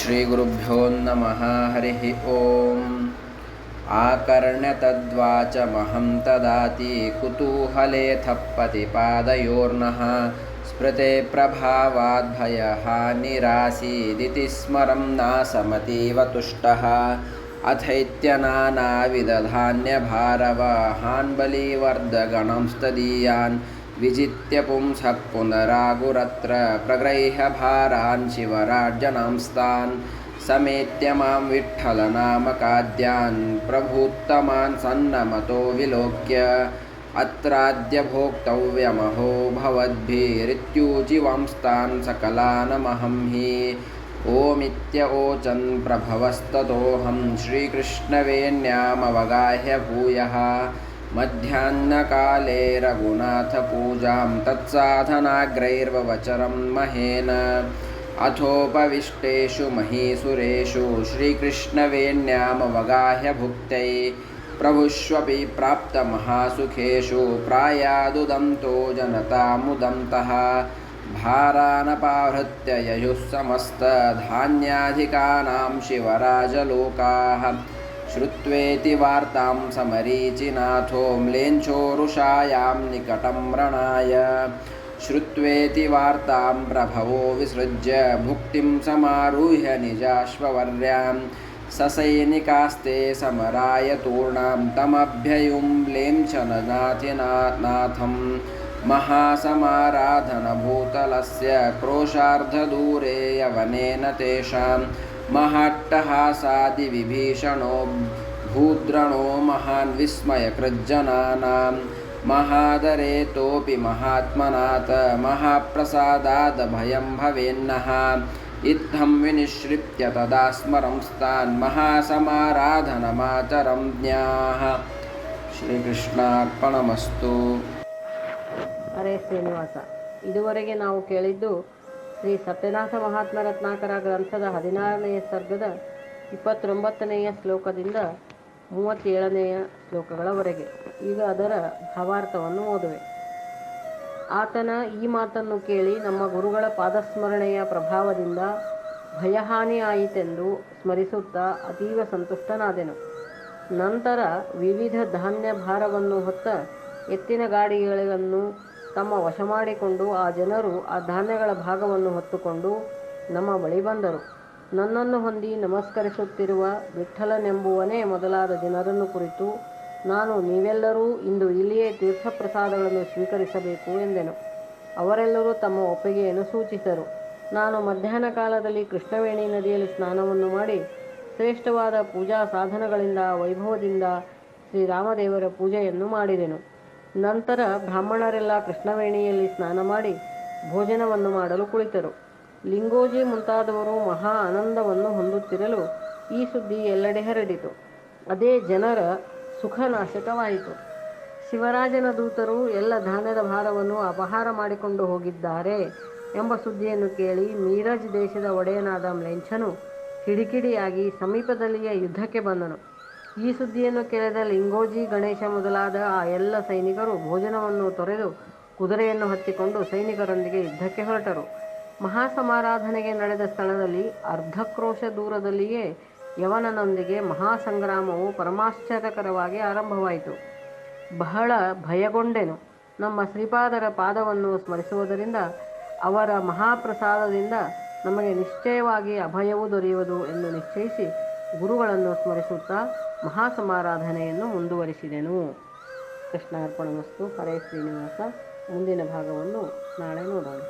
श्रीगुरुभ्यो नमः हरिः ॐ आकर्ण्यतद्वाचमहं तदाति कुतूहलेऽथः पतिपादयोर्नः स्मृते प्रभावाद्भयहानिरासीदिति स्मरं नासमतीव तुष्टः। अथैत्यनानाविदधान्यभारवाहान् बलिवर्धगणंस्तदीयान् विजित्य पुंसः पुनरागुरत्र प्रगृह्य भारान् शिवरार्जनांस्तान् समेत्य मां विठ्ठलनामकाद्यान् प्रभूत्तमान् सन्नमतो विलोक्य अत्राद्य भोक्तव्यमहो भवद्भिरित्यूचिवांस्तान् सकलानमहं हि ओमित्य ओचन् प्रभवस्ततोऽहं श्रीकृष्णवेण्यामवगाह्य भूयः मध्याह्नकाले रघुनाथपूजां तत्साधनाग्रैर्वचरं महेन। अथोपविष्टेषु महीसुरेषु श्रीकृष्णवेण्यामवगाह्य भुक्त्यै प्रभुष्वपि प्राप्तमहासुखेषु प्रायादुदन्तो जनतामुदन्तः। भारानपाहृत्य ययुः समस्तधान्याधिकानां शिवराजलोकाः श्रुत्वेति वार्तां समरीचिनाथो म्लेञ्छोरुषायां निकटं रणाय श्रुत्वेति वार्तां प्रभवो विसृज्य भुक्तिं समारुह्य निजाश्ववर्यां। ससैनिकास्ते समराय तूर्णां तमभ्ययुम्लें च नाथिनाथं महासमाराधनभूतलस्य क्रोशार्धदूरे यवनेन तेषां ಮಹಟ್ಟಹಾಸಾದಿ ವಿಭೀಷಣೋ ಭೂದ್ರಣೋ ಮಹಾನ್ ವಿಸ್ಮಯ ಕೃಜ್ಜನಾಂ ಮಹಾದರೆ ತೋಪಿ ಮಹಾತ್ಮನಾಥ, ಮಹಾಪ್ರಸಾದಾದ ಭಯಂ ಭವೇನ್ನಹ ಇತ್ತಂ ವಿನಿಶ್ರಿತ್ಯ ತದಾ ಸ್ಮರಂಸ್ತಾನ್ ಮಹಾಸಮಾರಾಧನಮಾಚರಂ ಜ್ಞಾಃ ಶ್ರೀಕೃಷ್ಣಾರ್ಪಣಮಸ್ತು. ಅರೇ ಶ್ರೀನಿವಾಸ, ಇದುವರೆಗೆ ನಾವು ಕೇಳಿದ್ದು ಶ್ರೀ ಸತ್ಯನಾಥ ಮಹಾತ್ಮ ರತ್ನಾಕರ ಗ್ರಂಥದ ಹದಿನಾರನೆಯ ಸರ್ಗದ ಇಪ್ಪತ್ತೊಂಬತ್ತನೆಯ ಶ್ಲೋಕದಿಂದ ಮೂವತ್ತೇಳನೆಯ ಶ್ಲೋಕಗಳವರೆಗೆ. ಈಗ ಅದರ ಭಾವಾರ್ಥವನ್ನು ಓದುವೆ. ಆತನ ಈ ಮಾತನ್ನು ಕೇಳಿ ನಮ್ಮ ಗುರುಗಳ ಪಾದಸ್ಮರಣೆಯ ಪ್ರಭಾವದಿಂದ ಭಯಹಾನಿ ಆಯಿತೆಂದು ಸ್ಮರಿಸುತ್ತಾ ಅತೀವ ಸಂತುಷ್ಟನಾದೆನು. ನಂತರ ವಿವಿಧ ಧಾನ್ಯ ಭಾರವನ್ನು ಹೊತ್ತ ಎತ್ತಿನ ಗಾಡಿಗಳನ್ನು ತಮ್ಮ ವಶ ಮಾಡಿಕೊಂಡು ಆ ಜನರು ಆ ಧಾನ್ಯಗಳ ಭಾಗವನ್ನು ಹೊತ್ತುಕೊಂಡು ನಮ್ಮ ಬಳಿ ಬಂದರು. ನನ್ನನ್ನು ಹೊಂದಿ ನಮಸ್ಕರಿಸುತ್ತಿರುವ ವಿಠ್ಠಲನೆಂಬುವನೇ ಮೊದಲಾದ ಜನರನ್ನು ಕುರಿತು ನಾನು ನೀವೆಲ್ಲರೂ ಇಂದು ಇಲ್ಲಿಯೇ ತೀರ್ಥಪ್ರಸಾದಗಳನ್ನು ಸ್ವೀಕರಿಸಬೇಕು ಎಂದೆನು. ಅವರೆಲ್ಲರೂ ತಮ್ಮ ಒಪ್ಪಿಗೆಯನ್ನು ಸೂಚಿಸಿದರು. ನಾನು ಮಧ್ಯಾಹ್ನ ಕಾಲದಲ್ಲಿ ಕೃಷ್ಣವೇಣಿ ನದಿಯಲ್ಲಿ ಸ್ನಾನವನ್ನು ಮಾಡಿ ಶ್ರೇಷ್ಠವಾದ ಪೂಜಾ ಸಾಧನಗಳಿಂದ, ವೈಭವದಿಂದ ಶ್ರೀರಾಮದೇವರ ಪೂಜೆಯನ್ನು ಮಾಡಿದೆನು. ನಂತರ ಬ್ರಾಹ್ಮಣರೆಲ್ಲ ಕೃಷ್ಣವೇಣಿಯಲ್ಲಿ ಸ್ನಾನ ಮಾಡಿ ಭೋಜನವನ್ನು ಮಾಡಲು ಕುಳಿತರು. ಲಿಂಗೋಜಿ ಮುಂತಾದವರು ಮಹಾ ಆನಂದವನ್ನು ಹೊಂದುತ್ತಿರಲು ಈ ಸುದ್ದಿ ಎಲ್ಲೆಡೆ ಹರಡಿತು. ಅದೇ ಜನರ ಸುಖನಾಶಕವಾಯಿತು. ಶಿವರಾಜನ ದೂತರು ಎಲ್ಲ ಧಾನ್ಯದ ಭಾರವನ್ನು ಅಪಹಾರ ಮಾಡಿಕೊಂಡು ಹೋಗಿದ್ದಾರೆ ಎಂಬ ಸುದ್ದಿಯನ್ನು ಕೇಳಿ ಮೀರಜ್ ದೇಶದ ಒಡೆಯನಾದ ಮ್ಲೆಂಚನು ಕಿಡಿಕಿಡಿಯಾಗಿ ಸಮೀಪದಲ್ಲಿಯೇ ಯುದ್ಧಕ್ಕೆ ಬಂದನು. ಈ ಸುದ್ದಿಯನ್ನು ಕೇಳಿದ ಲಿಂಗೋಜಿ ಗಣೇಶ ಮೊದಲಾದ ಆ ಎಲ್ಲ ಸೈನಿಕರು ಭೋಜನವನ್ನು ತೊರೆದು ಕುದುರೆಯನ್ನು ಹತ್ತಿಕೊಂಡು ಸೈನಿಕರೊಂದಿಗೆ ಯುದ್ಧಕ್ಕೆ ಹೊರಟರು. ಮಹಾಸಮಾರಾಧನೆಗೆ ನಡೆದ ಸ್ಥಳದಲ್ಲಿ ಅರ್ಧಕ್ರೋಶ ದೂರದಲ್ಲಿಯೇ ಯವನನೊಂದಿಗೆ ಮಹಾಸಂಗ್ರಾಮವು ಪರಮಾಶ್ಚರ್ಯಕರವಾಗಿ ಆರಂಭವಾಯಿತು. ಬಹಳ ಭಯಗೊಂಡೆನು. ನಮ್ಮ ಶ್ರೀಪಾದರ ಪಾದವನ್ನು ಸ್ಮರಿಸುವುದರಿಂದ ಅವರ ಮಹಾಪ್ರಸಾದದಿಂದ ನಮಗೆ ನಿಶ್ಚಯವಾಗಿ ಅಭಯವೂ ದೊರೆಯುವುದು ಎಂದು ನಿಶ್ಚಯಿಸಿ ಗುರುಗಳನ್ನು ಸ್ಮರಿಸುತ್ತಾ ಮಹಾಸಮಾರಾಧನೆಯನ್ನು ಮುಂದುವರಿಸಿದೆನು. ಕೃಷ್ಣಾರ್ಪಣ ವಸ್ತು ಹರೇ ಶ್ರೀನಿವಾಸ. ಮುಂದಿನ ಭಾಗವನ್ನು ನಾಳೆ ನೋಡೋಣ.